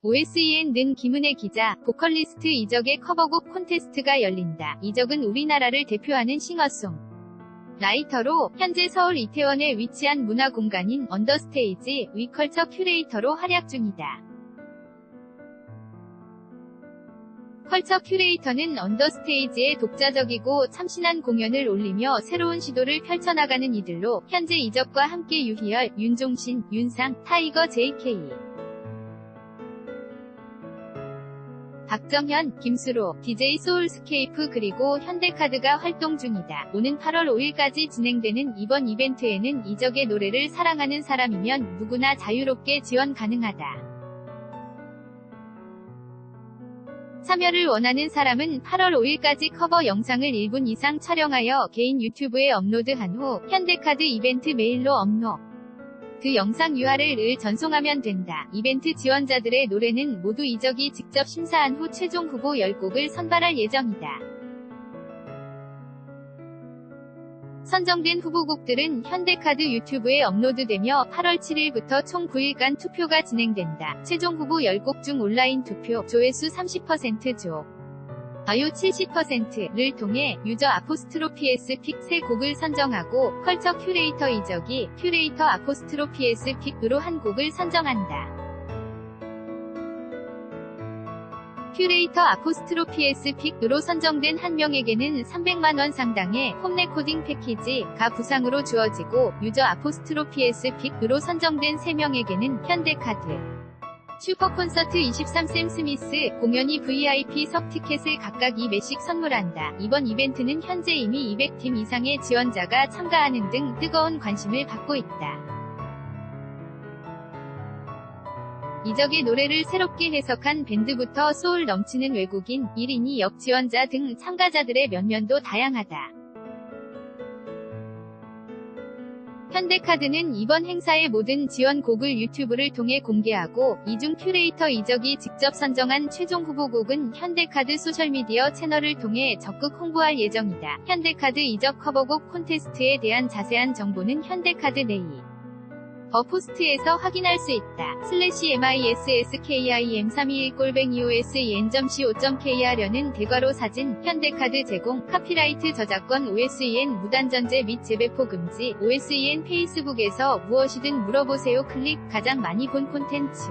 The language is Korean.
OSEN 는 김은혜 기자, 보컬리스트 이적의 커버곡 콘테스트가 열린다. 이적은 우리나라를 대표하는 싱어송. 라이터로 현재 서울 이태원에 위치한 문화공간인 언더스테이지 위컬처 큐레이터로 활약 중이다. 컬처 큐레이터는 언더스테이지의 독자적이고 참신한 공연을 올리며 새로운 시도를 펼쳐나가는 이들로 현재 이적과 함께 유희열, 윤종신, 윤상, 타이거 JK, 박정현, 김수로, DJ 소울스케이프 그리고 현대카드가 활동 중이다. 오는 8월 5일까지 진행되는 이번 이벤트에는 이적의 노래를 사랑하는 사람이면 누구나 자유롭게 지원 가능하다. 참여를 원하는 사람은 8월 5일까지 커버 영상을 1분 이상 촬영하여 개인 유튜브에 업로드한 후 현대카드 이벤트 메일로 업로드. 그 영상 URL을 전송하면 된다. 이벤트 지원자들의 노래는 모두 이적이 직접 심사한 후 최종 후보 10곡을 선발할 예정이다. 선정된 후보곡들은 현대카드 유튜브에 업로드되며 8월 7일부터 총 9일간 투표가 진행된다. 최종 후보 10곡 중 온라인 투표, 조회수 30%조. 아요 70%를 통해 유저 아포스트로피에스 픽 3곡을 선정하고 컬처 큐레이터 이적이 큐레이터 아포스트로피에스 픽으로 한 곡을 선정한다. 큐레이터 아포스트로피에스 픽으로 선정된 한 명에게는 300만원 상당의 홈레코딩 패키지가 부상으로 주어지고 유저 아포스트로피에스 픽으로 선정된 3명에게는 현대카드 슈퍼콘서트 23샘 스미스 공연이 VIP 석 티켓을 각각 2매씩 선물한다. 이번 이벤트는 현재 이미 200팀 이상의 지원자가 참가하는 등 뜨거운 관심을 받고 있다. 이적의 노래를 새롭게 해석한 밴드부터 소울 넘치는 외국인, 1인이 역 지원자 등 참가자들의 면면도 다양하다. 현대카드는 이번 행사의 모든 지원곡을 유튜브를 통해 공개하고 이중 큐레이터 이적이 직접 선정한 최종 후보곡은 현대카드 소셜미디어 채널을 통해 적극 홍보할 예정이다. 현대카드 이적 커버곡 콘테스트에 대한 자세한 정보는 현대카드 네이 버포스트에서 확인할 수 있다. 슬래시 MISSKIM321 골뱅이 OSEN.co.kr여는 대괄호 사진, 현대카드 제공, 카피라이트 저작권 OSEN 무단전제 및 재배포 금지, OSEN 페이스북에서 무엇이든 물어보세요 클릭, 가장 많이 본 콘텐츠.